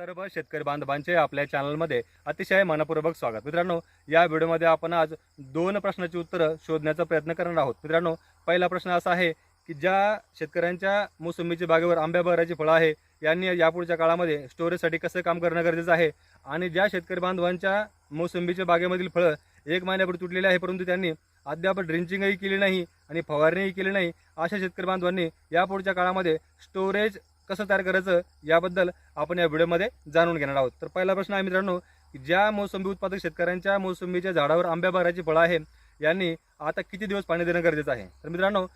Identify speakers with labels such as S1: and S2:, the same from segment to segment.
S1: सर्व शेतकरी बांधवांचे आपल्या चॅनलमध्ये अतिशय मनपूर्वक स्वागत. मित्रांनो या व्हिडिओमध्ये आपण आज दोन प्रश्नाची उत्तरं शोधण्याचा प्रयत्न करणार आहोत. मित्रांनो पहिला प्रश्न असा आहे की ज्या शेतकऱ्यांच्या मोसंबीच्या बागेवर आंब्या बहराची फळं आहे यांनी यापुढच्या काळामध्ये स्टोरेजसाठी कसं काम करणं गरजेचं आहे? आणि ज्या शेतकरी बांधवांच्या मोसंबीच्या बागेमधील फळं एक महिन्यापूर्वी तुटलेली आहे परंतु त्यांनी अद्याप ड्रिंचिंगही केली नाही आणि फवारणीही केली नाही अशा शेतकरी बांधवांनी यापुढच्या काळामध्ये स्टोरेज कसं तयार करायचं याबद्दल आपण या व्हिडिओमध्ये जाणून घेणार आहोत. तर पहिला प्रश्न आहे मित्रांनो ज्या मोसंबी उत्पादक शेतकऱ्यांच्या मोसंबीच्या झाडावर आंब्या बाराची फळं आहे यांनी आता किती दिवस पाणी देणं गरजेचं आहे? तर मित्रांनो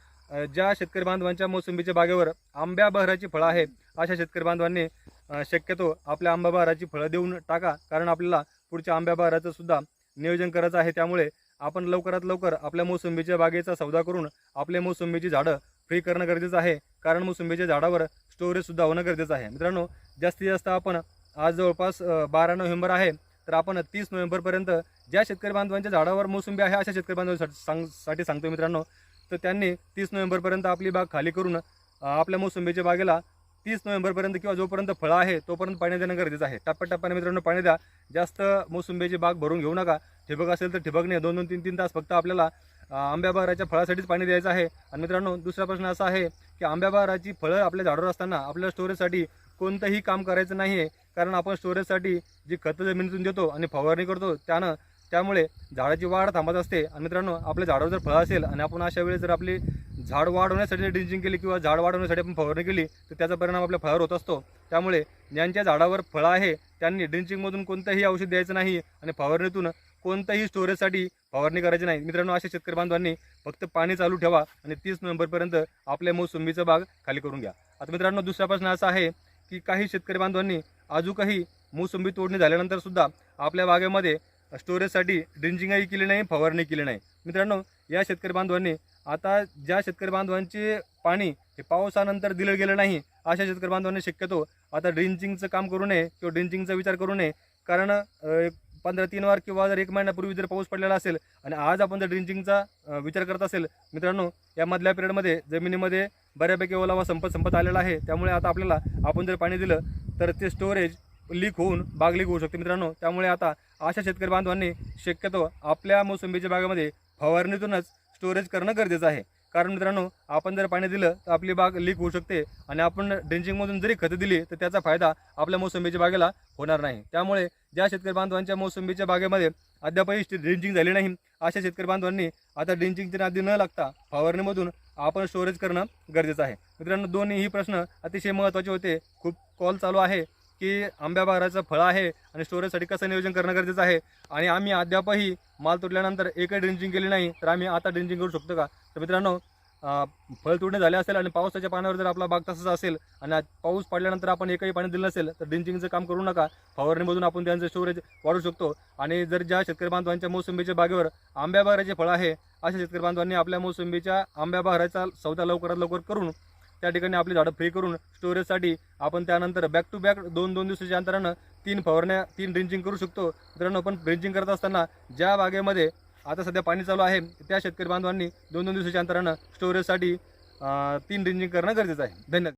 S1: ज्या शेतकरी बांधवांच्या मोसंबीच्या बागेवर आंब्या बहराची फळं आहे अशा शेतकरी बांधवांनी शक्यतो आपल्या आंबा बहराची फळं देऊन टाका कारण आपल्याला पुढच्या आंब्या बहराचं सुद्धा नियोजन करायचं आहे. त्यामुळे आपण लवकरात लवकर आपल्या मोसंबीच्या बागेचा सौदा करून आपल्या मोसंबीची झाडं फ्री करणं गरजेचं आहे. कारण मोसंबीच्या झाडावर स्टोरेजसुद्धा होणं गरजेचं आहे. मित्रांनो जास्तीत जास्त आपण आज जवळपास बारा नोव्हेंबर आहे तर आपण तीस नोव्हेंबरपर्यंत ज्या शेतकरी बांधवांच्या झाडावर मोसंबी आहे अशा शेतकरी बांधवांसाठी सांगसाठी सांगतो मित्रांनो तर त्यांनी तीस नोव्हेंबरपर्यंत आपली बाग खाली करून आपल्या मोसंबीच्या बागेला तीस नोव्हेंबरपर्यंत किंवा जोपर्यंत फळं आहे तोपर्यंत पाणी देणं गरजेचं आहे. टप्प्याटप्प्याने मित्रांनो पाणी द्या. जास्त मोसंबीची बाग भरून घेऊ नका. ठिबक असेल तर ठिबकने दोन दोन तीन तीन तास फक्त आपल्याला आंब्या बहाराच्या फळासाठीच पाणी द्यायचं आहे. आणि मित्रांनो दुसरा प्रश्न असा आहे की आंब्या बहाराची फळं आपल्या झाडावर असताना आपल्या स्टोरेजसाठी कोणतंही काम करायचं नाही आहे कारण आपण स्टोरेजसाठी जी खतं जमिनीतून देतो आणि फवारणी करतो त्यानं त्यामुळे झाडाची वाढ थांबत असते. आणि मित्रांनो आपल्या झाडावर जर फळं असेल आणि आपण अशा वेळेस जर आपली झाड वाढवण्यासाठी ड्रिंचिंग केली किंवा झाड वाढवण्यासाठी आपण फवारणी केली तर त्याचा परिणाम आपल्या फळावर होत असतो. त्यामुळे ज्यांच्या झाडावर फळं आहे त्यांनी ड्रिंचिंगमधून कोणतंही औषध द्यायचं नाही. आणि फवारणीतून कोणत्याही स्टोरेजसाठी फवारणी करायची नाही. मित्रांनो अशा शेतकरी बांधवांनी फक्त पाणी चालू ठेवा आणि तीस नोव्हेंबरपर्यंत आपल्या मोसंबीचा भाग खाली करून घ्या. आता मित्रांनो दुसरा प्रश्न असा आहे की काही शेतकरी बांधवांनी अजूकही मोसंबी तोडणी झाल्यानंतर सुद्धा आपल्या बागेमध्ये स्टोरेजसाठी ड्रिंजिंगही केली नाही फवारणी केली नाही. मित्रांनो या शेतकरी बांधवांनी आता ज्या शेतकरी बांधवांचे पाणी हे पावसानंतर दिलं गेलं नाही अशा शेतकरी बांधवांनी शक्यतो आता ड्रिंचिंगचं काम करू नये किंवा ड्रिंचिंगचा विचार करू नये. कारण पंधरा तीन वार किंवा जर एक महिन्यापूर्वी जर पाऊस पडलेला असेल आणि आज आपण जर ड्रिंचिंगचा विचार करत असेल मित्रांनो या मधल्या पिरियडमध्ये जमिनीमध्ये बऱ्यापैकी ओलावा संपत संपत आलेला आहे. त्यामुळे आता आपल्याला आपण जर पाणी दिलं तर ते स्टोरेज लीक होऊन बाग लीक होऊ शकते मित्रांनो. त्यामुळे आता अशा शेतकरी बांधवांनी शक्यतो आपल्या मोसंबीच्या बागेमध्ये फवारणीतूनच स्टोरेज करणं गरजेचं आहे. कारण मित्रांनो आपण जर पाणी दिलं तर आपली बाग लीक होऊ शकते आणि आपण ड्रेंचिंगमधून जरी खतं दिली तर त्याचा फायदा आपल्या मोसंबीच्या बागेला होणार नाही. त्यामुळे ज्या शेतकरी बांधवांच्या मोसंबीच्या बागेमध्ये अद्यापही ड्रेंचिंग झाली नाही अशा शेतकरी बांधवांनी आता ड्रेंचिंगच्या नादी न लागता फवारणीमधून आपण स्टोरेज करणं गरजेचं आहे. मित्रांनो दोन्ही ही प्रश्न अतिशय महत्त्वाचे होते. खूप कॉल चालू आहे. की आंब्या बहाराचं फळं आहे आणि स्टोरेजसाठी कसं नियोजन करणं गरजेचं आहे. आणि आम्ही अद्यापही माल तुटल्यानंतर एकही ड्रिंचिंग केली नाही तर आम्ही आता ड्रिंचिंग करू शकतो का? तर मित्रांनो फळ तुटणे झाले असेल आणि पावसाच्या पाण्यावर जर आपला बाग तसाच असेल आणि पाऊस पडल्यानंतर आपण एकही पाणी दिलं नसेल तर ड्रिंचिंगचं काम करू नका. फवारणीमधून आपण त्यांचं स्टोरेज वाढू शकतो. आणि जर ज्या शेतकरी बांधवांच्या मोसंबीच्या बागेवर आंब्या बहाराचे फळं आहे अशा शेतकरी बांधवांनी आपल्या मोसंबीच्या आंब्या बहाराचा सौदा लवकरात लवकर करून त्या ठिकाणी आपली झाडं फ्री करून स्टोरेजसाठी आपण त्यानंतर बॅक टू बॅक दोन दोन दिवसाच्या अंतरानं तीन फवारण्या तीन ड्रिंचिंग करू शकतो. मित्रांनो पण ड्रिंचिंग करत असताना ज्या बागेमध्ये आता सध्या पाणी चालू आहे त्या शेतकरी बांधवांनी दोन दोन दिवसाच्या अंतरानं स्टोरेजसाठी तीन ड्रिंचिंग करणं गरजेचं आहे. धन्यवाद.